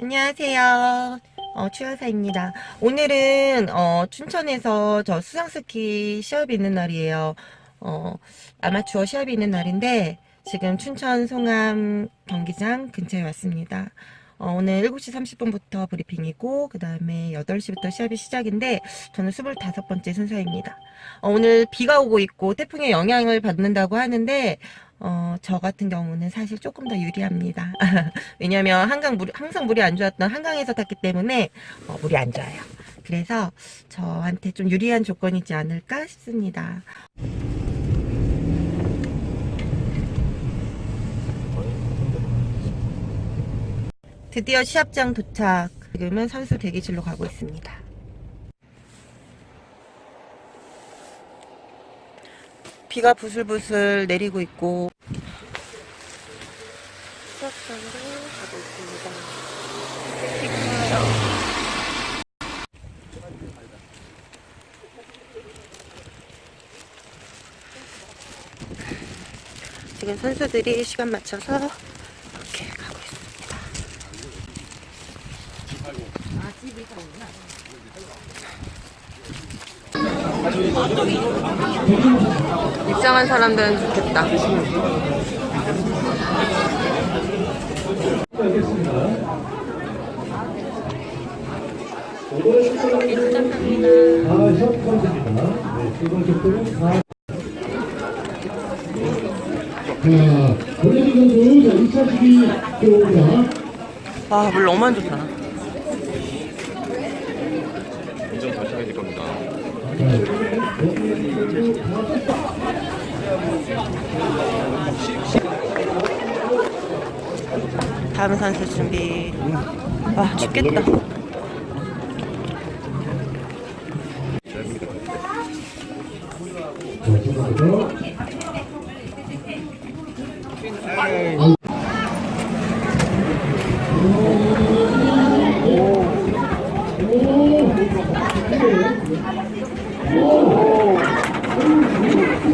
안녕하세요. 어, 추여사입니다. 오늘은, 어, 춘천에서 저 수상스키 시합이 있는 날이에요. 어, 아마추어 시합이 있는 날인데, 지금 춘천 송암 경기장 근처에 왔습니다. 어, 오늘 7시 30분부터 브리핑이고, 그 다음에 8시부터 시합이 시작인데, 저는 25번째 순서입니다. 어, 오늘 비가 오고 있고, 태풍의 영향을 받는다고 하는데, 어, 저 같은 경우는 사실 조금 더 유리합니다. 왜냐면 한강 물, 항상 물이 안 좋았던 한강에서 탔기 때문에 어, 물이 안 좋아요. 그래서 저한테 좀 유리한 조건이지 않을까 싶습니다. 드디어 시합장 도착. 지금은 선수 대기실로 가고 있습니다. 비가 부슬부슬 내리고 있고 수업장으로 가고 있습니다. 지금 선수들이 시간 맞춰서 이렇게 가고 있습니다. 입장한 사람들은 좋겠다. 아, 첫 번째입니다. 다음 선수 준비. 와, 죽겠다. 자,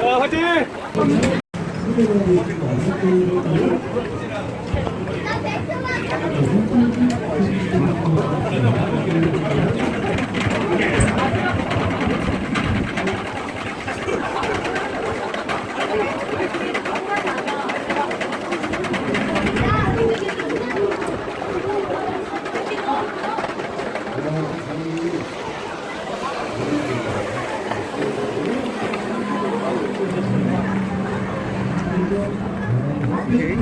자, 화이팅! 이게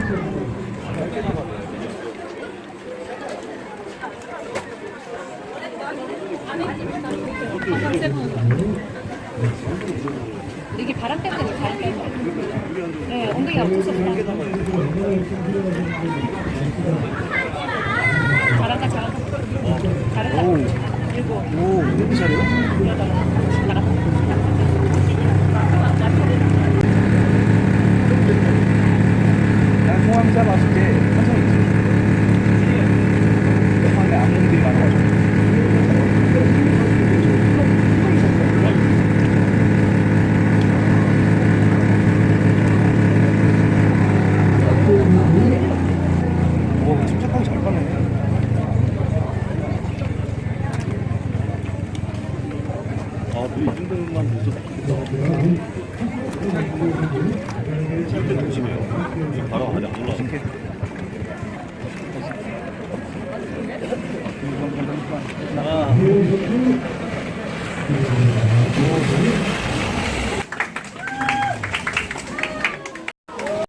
바람 때문에 바람 때문에. 네, 엉덩이가 없어서 잘한다, 잘한다. 잘한다. 일곱. 오? 여덟. 잘한다. 난 소환사 봤을 때 항상 있지. 방에 아몬들이 많아가지고. 오, 침착하게 잘 가네. 절대 조심해요. 바로 안 올라와. 아,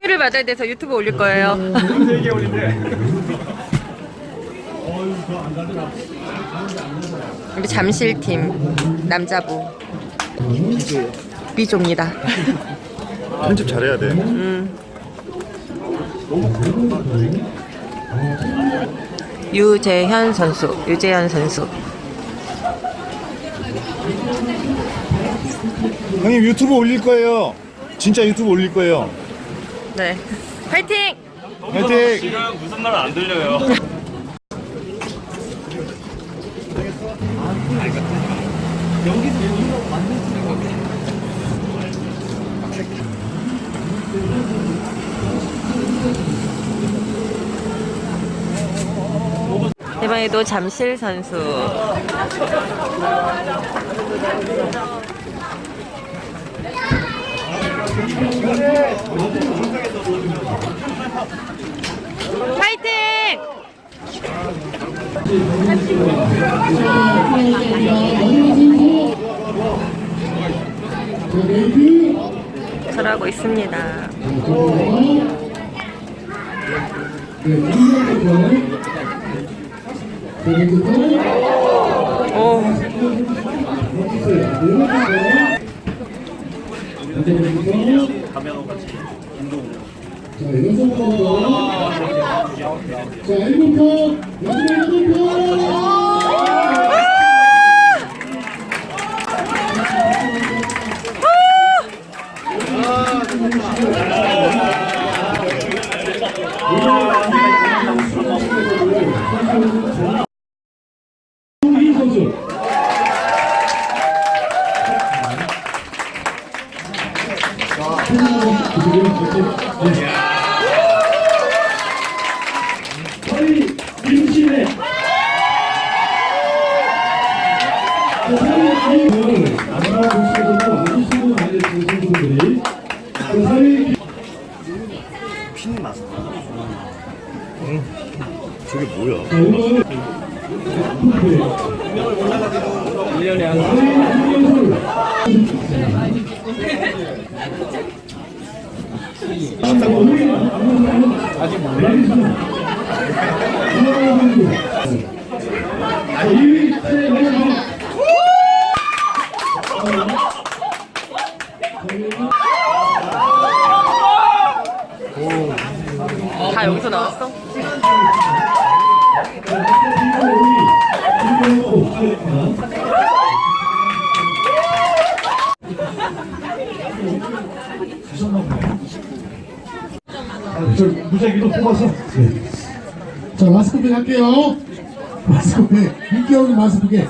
를 맞아야 돼서 유튜브 올릴 거예요. 세개 올린대. 우리 잠실팀 남자부 비조입니다. 편집 잘해야 돼. 유재현 선수, 유재현 선수. 형님 유튜브 올릴 거예요. 진짜 유튜브 올릴 거예요. 네. 파이팅! 화이팅! 지금 무슨 말 안 들려요. 이번에도 잠실 선수. 파이팅! 잘하고 있습니다. 네, 이번부터. 자, 이제부 자, 여섯 번. 자, 일곱 번. 마지막 일곱 번. 저게 뭐야? 오늘 1년에 한 아직. 다 여기서 나왔어? 저 무작위로 뽑아서 네. 자 마스크팩 할게요 마스크팩 인기 없는 마스크팩